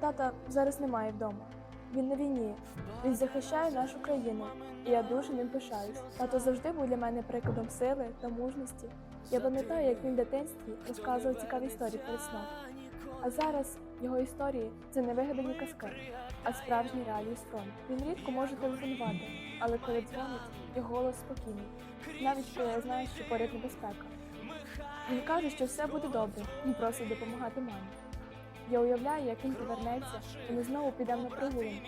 тата зараз немає вдома. Він на війні. Він захищає нашу країну, і я дуже ним пишаюсь. Тато завжди був для мене прикладом сили та мужності. Я пам'ятаю, як він в дитинстві розказував цікаві історії перед сном. А зараз його історії це не вигадані казки, а справжні реалії з фронту. Він рідко може телефонувати, але коли дзвонить, його голос спокійний, навіть коли я знаю, що поряд небезпека. Він каже, що все буде добре, він просить допомагати мамі. Я уявляю, як він повернеться, і ми знову підемо на прогулянку,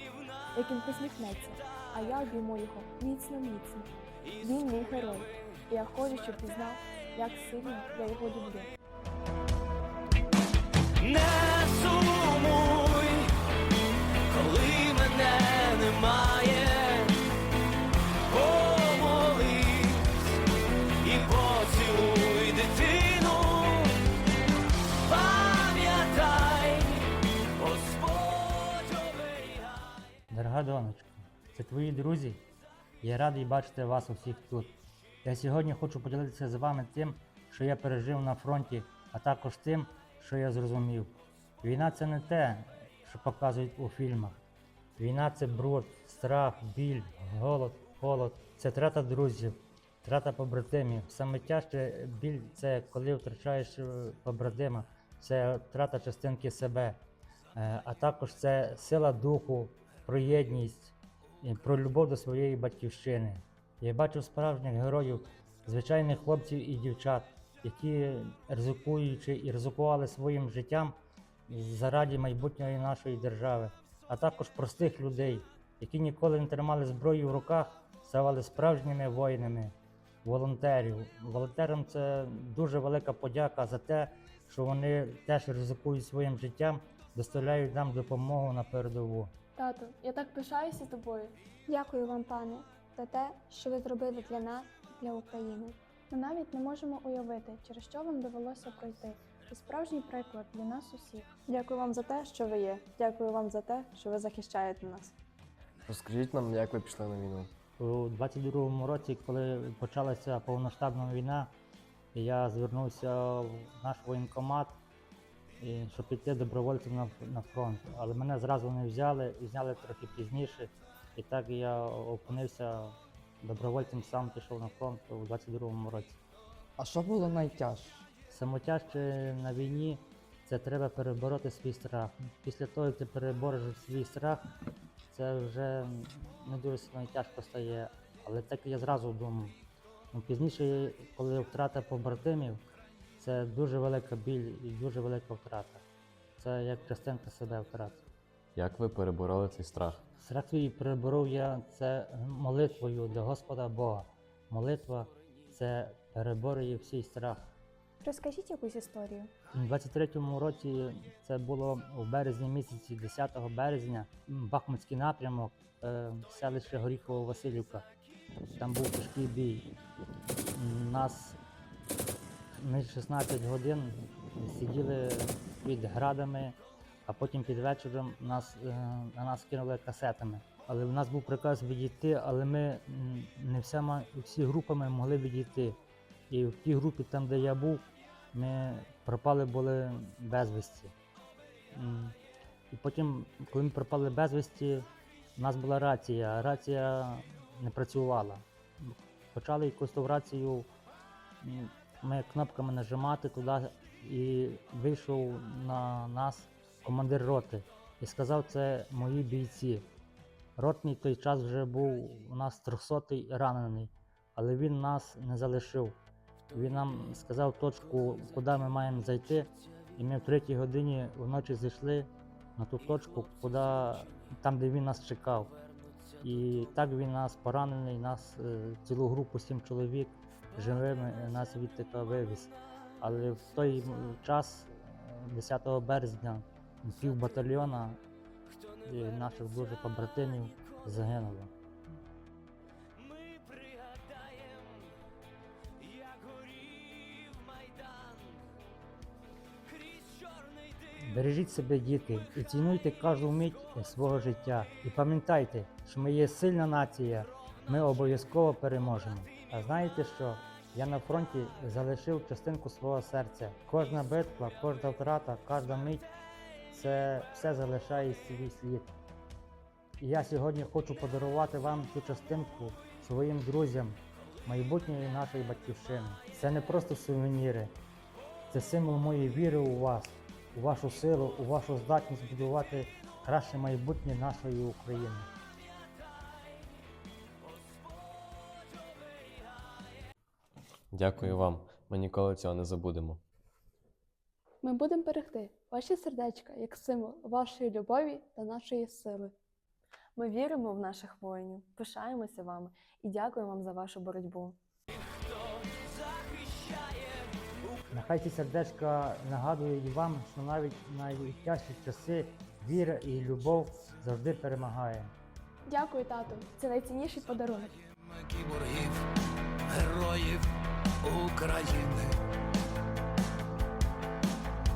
як він посміхнеться, а я обійму його міцно, міцно. Він мій герой, і я хочу, щоб ти знав, як сильно я його люблю. Не сумуй, коли мене немає, Дорога донечко, це твої друзі. Я радий бачити вас усіх тут. Я сьогодні хочу поділитися з вами тим, що я пережив на фронті, а також тим, що я зрозумів. Війна це не те, що показують у фільмах. Війна це бруд, страх, біль, голод, холод, це трата друзів, трата побратимів. Саме тяжче біль це коли втрачаєш е, побратима, це трата частинки себе, Е, а також це сила духу, про єдність, і про любов до своєї батьківщини. Я бачив справжніх героїв, звичайних хлопців і дівчат, які ризикуючи і ризикували своїм життям заради майбутньої нашої держави, а також простих людей, які ніколи не тримали зброю в руках, ставали справжніми воїнами, волонтерів. Волонтерам це дуже велика подяка за те, що вони теж ризикують своїм життям, доставляють нам допомогу на передову. Тато, я так пишаюся тобою. Дякую вам, пане, за те, що ви зробили для нас, для України. Ми навіть не можемо уявити, через що вам довелося пройти. Це справжній приклад для нас усіх. Дякую вам за те, що ви є. Дякую вам за те, що ви захищаєте нас. Розкажіть нам, як ви пішли на війну? У 22-му році, коли почалася повноштабна війна, я звернувся в наш воєнкомат, і, щоб піти добровольцем на, на фронт. Але мене зразу не взяли і взяли трохи пізніше. І так я опинився добровольцем, сам пішов на фронт у 22-му році. А що було найтяжче? Самотяжче на війні це треба перебороти свій страх. Після того, як ти перебореш свій страх, це вже не дуже сильно тяжко стає. Але так я зразу думав. Ну, пізніше, коли втрата побратимів, це дуже велика біль і дуже велика втрата. Це як частинка себе втрати. Як ви перебороли цей страх? Страх свій переборов я це молитвою до Господа Бога. Молитва це переборює всій страх. Розкажіть якусь історію. У 23-му році це було у березні місяці, 10 березня, Бахмутський напрямок, е, селище Горіхово Васильівка. Там був тяжкий бій. Нас ми 16 годин сиділи під градами, а потім під вечором нас, е, на нас кинули касетами. Але в нас був приказ відійти, але ми не всіма, всі групами могли відійти. І в тій групі, там, де я був, ми пропали були безвісті. І потім, коли ми пропали безвісті, у нас була рація, рація не працювала. Почали якусь рацію кнопками нажимати туди, і вийшов на нас командир роти і сказав, це мої бійці. Ротний той час вже був у нас 300-й ранений, але він нас не залишив. Він нам сказав точку, куди ми маємо зайти, і ми в третій годині вночі зайшли на ту точку, куди, там, де він нас чекав. І так він нас поранений, нас е, цілу групу сім чоловік живими нас відтика вивіз. Але в той час, е, 10 березня, пів батальйона наших дуже побратимів загинуло. Бережіть себе, діти, і цінуйте кожну мить свого життя. І пам'ятайте, що ми є сильна нація, ми обов'язково переможемо. А знаєте що? Я на фронті залишив частинку свого серця. Кожна битва, кожна втрата, кожна мить це все залишає свій слід. І я сьогодні хочу подарувати вам цю частинку своїм друзям майбутньої нашої батьківщини. Це не просто сувеніри, це символ моєї віри у вас, у вашу силу, у вашу здатність будувати краще майбутнє нашої України. Дякую вам. Ми ніколи цього не забудемо. Ми будемо берегти ваші сердечка як символ вашої любові та нашої сили. Ми віримо в наших воїнів, пишаємося вами і дякуємо вам за вашу боротьбу. Нехай ці сердечка нагадують вам, що навіть в найтяжчі часи віра і любов завжди перемагає. Дякую, тату. Це найцінніший подарунок. кіборгів, героїв України.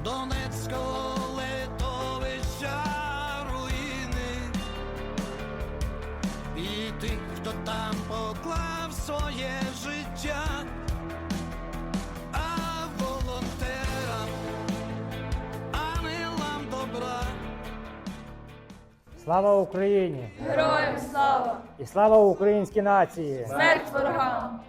Донецького литовища руїни. І тих, хто там поклав своє життя, а волонтерам, ангелам добра. Слава Україні! Героям слава! І слава українській нації! Смерть ворогам!